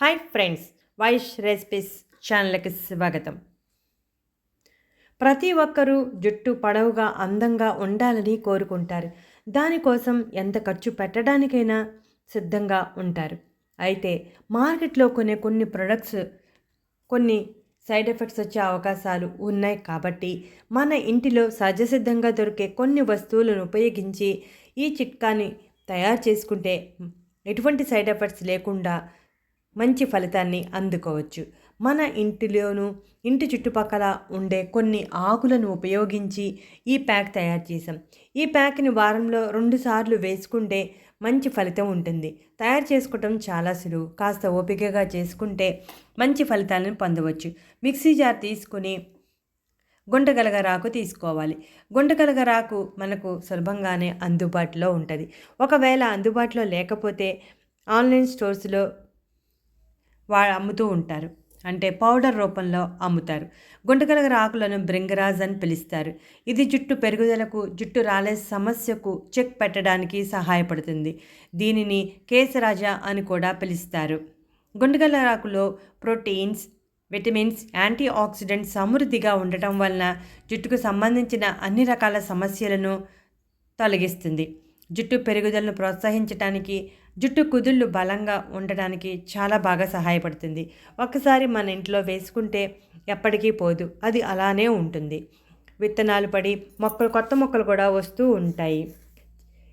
Hi friends Vaish recipes ఛానల్కి స్వాగతం. ప్రతి ఒక్కరూ జుట్టు పొడవుగా అందంగా ఉండాలని కోరుకుంటారు. దానికోసం ఎంత ఖర్చు పెట్టడానికైనా సిద్ధంగా ఉంటారు. అయితే మార్కెట్లో కొనే కొన్ని ప్రొడక్ట్స్ కొన్ని సైడ్ ఎఫెక్ట్స్ వచ్చే అవకాశాలు ఉన్నాయి కాబట్టి మన ఇంటిలో సహజసిద్ధంగా దొరికే కొన్ని వస్తువులను ఉపయోగించి ఈ చిట్కాని తయారు చేసుకుంటే ఎటువంటి సైడ్ ఎఫెక్ట్స్ లేకుండా మంచి ఫలితాన్ని అందుకోవచ్చు. మన ఇంటిలోను ఇంటి చుట్టుపక్కల ఉండే కొన్ని ఆకులను ఉపయోగించి ఈ ప్యాక్ తయారు చేసాం ఈ ప్యాక్ని వారంలో రెండు సార్లు వేసుకుంటే మంచి ఫలితం ఉంటుంది. తయారు చేసుకోవటం చాలా సులువు. కాస్త ఓపికగా చేసుకుంటే మంచి ఫలితాలను పొందవచ్చు. మిక్సీ జార్ తీసుకుని గుంటగలగరాకు తీసుకోవాలి. గుంటగలగరాకు మనకు సులభంగానే అందుబాటులో ఉంటుంది. ఒకవేళ అందుబాటులో లేకపోతే ఆన్లైన్ స్టోర్స్లో వా అమ్ముతూ ఉంటారు. అంటే పౌడర్ రూపంలో అమ్ముతారు. గుంటగలగర ఆకులను బ్రింగరాజ్ అని పిలుస్తారు. ఇది జుట్టు పెరుగుదలకు జుట్టు రాలే సమస్యకు చెక్ పెట్టడానికి సహాయపడుతుంది. దీనిని కేసరాజా అని కూడా పిలుస్తారు. గుంటగలరాకులో ప్రోటీన్స్ విటమిన్స్ యాంటీ ఆక్సిడెంట్స్ సమృద్ధిగా ఉండటం వలన జుట్టుకు సంబంధించిన అన్ని రకాల సమస్యలను తొలగిస్తుంది. జుట్టు పెరుగుదలను ప్రోత్సహించడానికి జుట్టు కుదుళ్ళు బలంగా ఉండడానికి చాలా బాగా సహాయపడుతుంది. ఒక్కసారి మన ఇంట్లో వేసుకుంటే ఎప్పటికీ పోదు. అది అలానే ఉంటుంది. విత్తనాలు పడి మొక్కలు కొత్త మొక్కలు కూడా వస్తూ ఉంటాయి.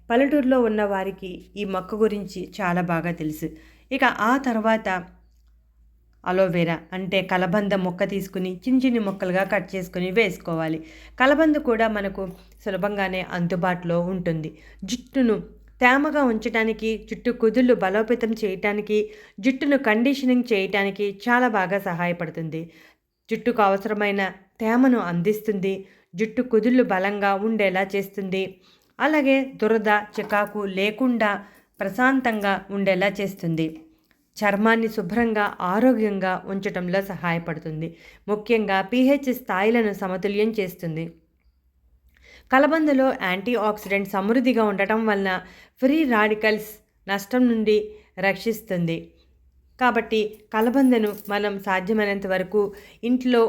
పల్లెటూరులో ఉన్న వారికి ఈ మొక్క గురించి చాలా బాగా తెలుసు. ఇక ఆ తర్వాత అలోవెరా అంటే కలబంద మొక్క తీసుకుని చిన్న చిన్ని ముక్కలుగా కట్ చేసుకుని వేసుకోవాలి. కలబంద కూడా మనకు సులభంగానే అందుబాటులో ఉంటుంది. జుట్టును తేమగా ఉంచడానికి జుట్టు కుదుళ్ళు బలోపేతం చేయటానికి జుట్టును కండిషనింగ్ చేయటానికి చాలా బాగా సహాయపడుతుంది. జుట్టుకు అవసరమైన తేమను అందిస్తుంది. జుట్టు కుదుళ్ళు బలంగా ఉండేలా చేస్తుంది. అలాగే దురద చికాకు లేకుండా ప్రశాంతంగా ఉండేలా చేస్తుంది. చర్మాన్ని శుభ్రంగా ఆరోగ్యంగా ఉంచటంలో సహాయపడుతుంది. ముఖ్యంగా పీహెచ్ స్థాయిలను సమతుల్యం చేస్తుంది. కలబందలో యాంటీ ఆక్సిడెంట్ సమృద్ధిగా ఉండటం వలన ఫ్రీ రాడికల్స్ నష్టం నుండి రక్షిస్తుంది. కాబట్టి కలబందను మనం సాధ్యమైనంత వరకు ఇంట్లో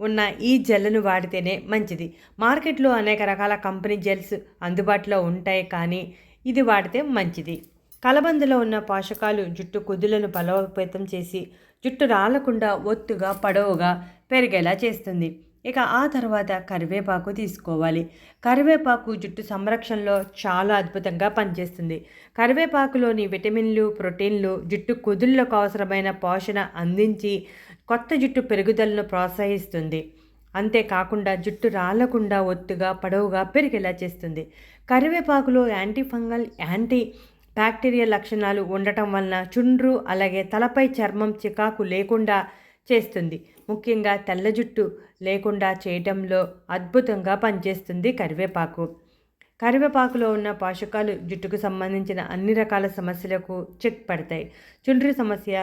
ఉన్న ఈ జెల్లను వాడితేనే మంచిది. మార్కెట్లో అనేక రకాల కంపెనీ జెల్స్ అందుబాటులో ఉంటాయి కానీ ఇది వాడితే మంచిది. కలబందలో ఉన్న పోషకాలు జుట్టు కుదులను బలోపేతం చేసి జుట్టు రాలకుండా ఒత్తుగా పొడవుగా పెరిగేలా చేస్తుంది. ఇక ఆ తర్వాత కరివేపాకు తీసుకోవాలి. కరివేపాకు జుట్టు సంరక్షణలో చాలా అద్భుతంగా పనిచేస్తుంది. కరివేపాకులోని విటమిన్లు ప్రోటీన్లు జుట్టు కుదుళ్ళకు అవసరమైన పోషణ అందించి కొత్త జుట్టు పెరుగుదలను ప్రోత్సహిస్తుంది. అంతేకాకుండా జుట్టు రాలకుండా ఒత్తుగా పొడవుగా పెరిగేలా చేస్తుంది. కరివేపాకులో యాంటీ ఫంగల్ యాంటీ బ్యాక్టీరియా లక్షణాలు ఉండటం వలన చుండ్రు అలాగే తలపై చర్మం చికాకు లేకుండా చేస్తుంది. ముఖ్యంగా తెల్ల జుట్టు లేకుండా చేయటంలో అద్భుతంగా పనిచేస్తుంది కరివేపాకు. కరివేపాకులో ఉన్న పోషకాలు జుట్టుకు సంబంధించిన అన్ని రకాల సమస్యలకు చెక్ పడతాయి. చుండ్రు సమస్య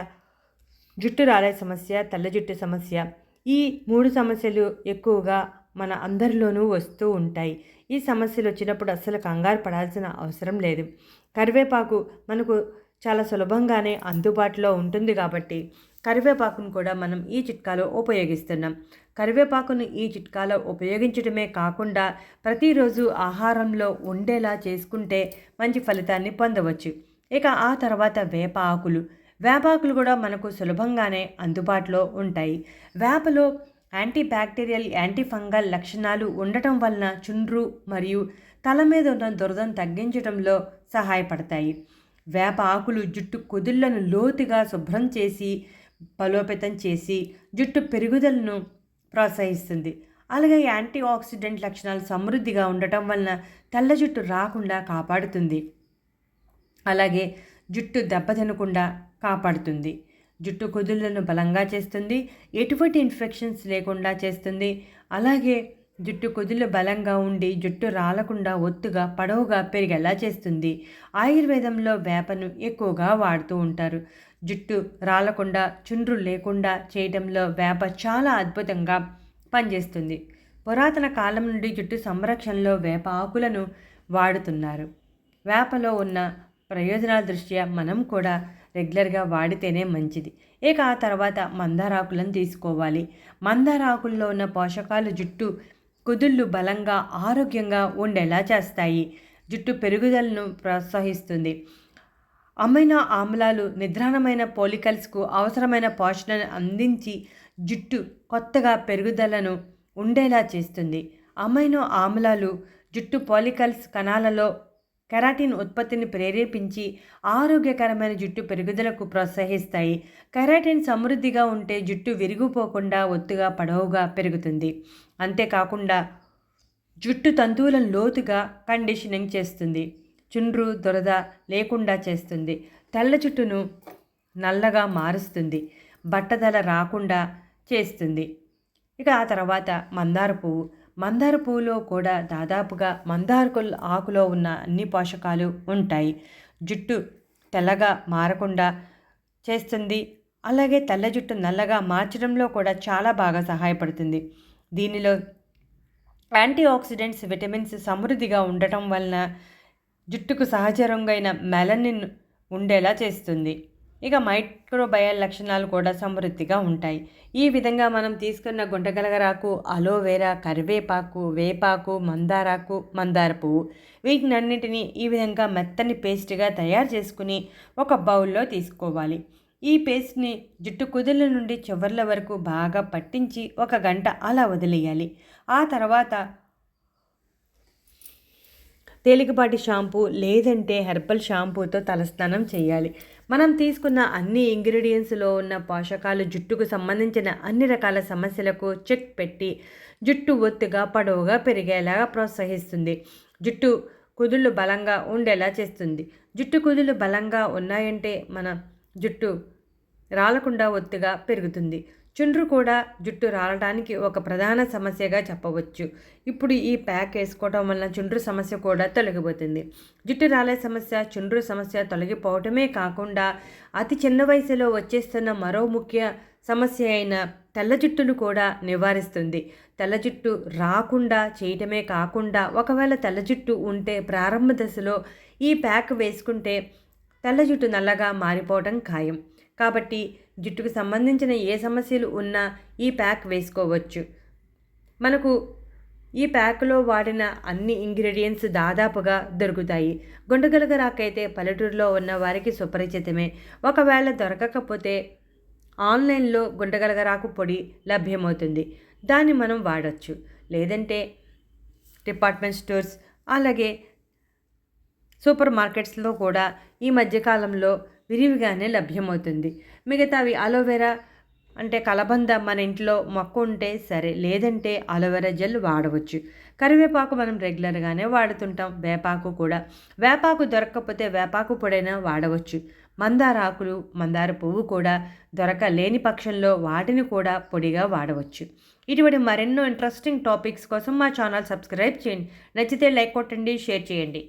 జుట్టు రాలే సమస్య తెల్ల జుట్టు సమస్య ఈ మూడు సమస్యలు ఎక్కువగా మన అందరిలోనూ వస్తూ ఉంటాయి. ఈ సమస్యలు వచ్చినప్పుడు అస్సలు కంగారు పడాల్సిన అవసరం లేదు. కరివేపాకు మనకు చాలా సులభంగానే అందుబాటులో ఉంటుంది కాబట్టి కరివేపాకును కూడా మనం ఈ చిట్కాలో ఉపయోగిస్తున్నాం. కరివేపాకును ఈ చిట్కాలో ఉపయోగించడమే కాకుండా ప్రతిరోజు ఆహారంలో ఉండేలా చేసుకుంటే మంచి ఫలితాన్ని పొందవచ్చు. ఇక ఆ తర్వాత వేప ఆకులు. వేపాకులు కూడా మనకు సులభంగానే అందుబాటులో ఉంటాయి. వేపలో యాంటీ బ్యాక్టీరియల్ యాంటీ ఫంగల్ లక్షణాలు ఉండటం వలన చుండ్రు మరియు తల మీద ఉన్న దురదను తగ్గించడంలో సహాయపడతాయి. వేప ఆకులు జుట్టు కుదుళ్ళను లోతుగా శుభ్రం చేసి బలోపేతం చేసి జుట్టు పెరుగుదలను ప్రోత్సహిస్తుంది. అలాగే యాంటీ ఆక్సిడెంట్ లక్షణాలు సమృద్ధిగా ఉండటం వలన తెల్ల జుట్టు రాకుండా కాపాడుతుంది. అలాగే జుట్టు దెబ్బతినకుండా కాపాడుతుంది. జుట్టు కుదుళ్ళను బలంగా చేస్తుంది ఎటువంటి ఇన్ఫెక్షన్స్ లేకుండా చేస్తుంది. అలాగే జుట్టు కుదులు బలంగా ఉండి జుట్టు రాలకుండా ఒత్తుగా పొడవుగా పెరిగేలా చేస్తుంది. ఆయుర్వేదంలో వేపను ఎక్కువగా వాడుతూ ఉంటారు. జుట్టు రాలకుండా చుండ్రు లేకుండా చేయడంలో వేప చాలా అద్భుతంగా పనిచేస్తుంది. పురాతన కాలం నుండి జుట్టు సంరక్షణలో వేప ఆకులను వాడుతున్నారు. వేపలో ఉన్న ప్రయోజనాల దృష్ట్యా మనం కూడా రెగ్యులర్గా వాడితేనే మంచిది. ఇక ఆ తర్వాత మందారాకులను తీసుకోవాలి. మందారాకుల్లో ఉన్న పోషకాలు జుట్టు కుదుళ్ళు బలంగా ఆరోగ్యంగా ఉండేలా చేస్తాయి. జుట్టు పెరుగుదలను ప్రోత్సహిస్తుంది. అమైనో ఆమ్లాలు నిద్రాణమైన పోలికల్స్కు అవసరమైన పోషణను అందించి జుట్టు కొత్తగా పెరుగుదలను ఉండేలా చేస్తుంది. అమైనో ఆమ్లాలు జుట్టు పోలికల్స్ కణాలలో కెరాటిన్ ఉత్పత్తిని ప్రేరేపించి ఆరోగ్యకరమైన జుట్టు పెరుగుదలకు ప్రోత్సహిస్తాయి. కెరాటిన్ సమృద్ధిగా ఉంటే జుట్టు విరిగిపోకుండా ఒత్తుగా పొడవుగా పెరుగుతుంది. అంతేకాకుండా జుట్టు తంతువులను లోతుగా కండిషనింగ్ చేస్తుంది. చుండ్రు దురద లేకుండా చేస్తుంది. తెల్ల జుట్టును నల్లగా మారుస్తుంది. బట్టదల రాకుండా చేస్తుంది. ఇక ఆ తర్వాత మందార పువ్వు. మందార పువ్వులో కూడా దాదాపుగా మందార ఆకులో ఉన్న అన్ని పోషకాలు ఉంటాయి. జుట్టు తెల్లగా మారకుండా చేస్తుంది. అలాగే తెల్ల జుట్టు నల్లగా మార్చడంలో కూడా చాలా బాగా సహాయపడుతుంది. దీనిలో యాంటీ ఆక్సిడెంట్స్ విటమిన్స్ సమృద్ధిగా ఉండటం వలన జుట్టుకు సహజరంగైన మెలనిన్ ఉండేలా చేస్తుంది. ఇక మైక్రోబయల్ లక్షణాలు కూడా సమృద్ధిగా ఉంటాయి. ఈ విధంగా మనం తీసుకున్న గుంటగలగరాకు అలోవెరా కరివేపాకు వేపాకు మందారాకు మందార పువ్వు వీటినన్నిటినీ ఈ విధంగా మెత్తని పేస్ట్గా తయారు చేసుకుని ఒక బౌల్లో తీసుకోవాలి. ఈ పేస్ట్ని జుట్టు కుదుల నుండి చివర్ల వరకు బాగా పట్టించి ఒక గంట అలా వదిలేయాలి. ఆ తర్వాత తేలికపాటి షాంపూ లేదంటే హెర్బల్ షాంపూతో తలస్నానం చేయాలి. మనం తీసుకున్న అన్ని ఇంగ్రీడియంట్స్లో ఉన్న పోషకాలు జుట్టుకు సంబంధించిన అన్ని రకాల సమస్యలకు చెక్ పెట్టి జుట్టు ఒత్తుగా పొడవుగా పెరిగేలాగా ప్రోత్సహిస్తుంది. జుట్టు కుదుళ్ళు బలంగా ఉండేలా చేస్తుంది. జుట్టు కుదుళ్ళు బలంగా ఉన్నాయంటే మన జుట్టు రాలకుండా ఒత్తుగా పెరుగుతుంది. చుండ్రు కూడా జుట్టు రాలడానికి ఒక ప్రధాన సమస్యగా చెప్పవచ్చు. ఇప్పుడు ఈ ప్యాక్ వేసుకోవడం వల్ల చుండ్రు సమస్య కూడా తొలగిపోతుంది. జుట్టు రాలే సమస్య చుండ్రు సమస్య తొలగిపోవటమే కాకుండా అతి చిన్న వయసులో వచ్చేస్తున్న మరో ముఖ్య సమస్య అయిన తెల్ల జుట్టును కూడా నివారిస్తుంది. తెల్ల జుట్టు రాకుండా చేయటమే కాకుండా ఒకవేళ తెల్ల జుట్టు ఉంటే ప్రారంభ దశలో ఈ ప్యాక్ వేసుకుంటే తెల్ల జుట్టు నల్లగా మారిపోవడం ఖాయం. కాబట్టి జుట్టుకు సంబంధించిన ఏ సమస్యలు ఉన్నా ఈ ప్యాక్ వేసుకోవచ్చు. మనకు ఈ ప్యాక్లో వాడిన అన్ని ఇంగ్రీడియంట్స్ దాదాపుగా దొరుకుతాయి. గుండగలగరాకైతే పల్లెటూరులో ఉన్న వారికి సుపరిచితమే. ఒకవేళ దొరకకపోతే ఆన్లైన్లో గుండగలగరాకు పొడి లభ్యమవుతుంది. దాన్ని మనం వాడచ్చు. లేదంటే డిపార్ట్మెంట్ స్టోర్స్ అలాగే సూపర్ మార్కెట్స్లో కూడా ఈ మధ్యకాలంలో విరివిగానే లభ్యమవుతుంది. మిగతావి అలోవెరా అంటే కలబంద మన ఇంట్లో మొక్క ఉంటే సరే లేదంటే అలోవెరా జెల్ వాడవచ్చు. కరివేపాకు మనం రెగ్యులర్గానే వాడుతుంటాం వేపాకు కూడా. వేపాకు దొరకకపోతే వేపాకు పొడైనా వాడవచ్చు. మందార ఆకులు మందార పువ్వు కూడా దొరకలేని పక్షంలో వాటిని కూడా పొడిగా వాడవచ్చు. ఇటువంటి మరెన్నో ఇంట్రెస్టింగ్ టాపిక్స్ కోసం మా ఛానల్ సబ్స్క్రైబ్ చేయండి. నచ్చితే లైక్ కొట్టండి షేర్ చేయండి.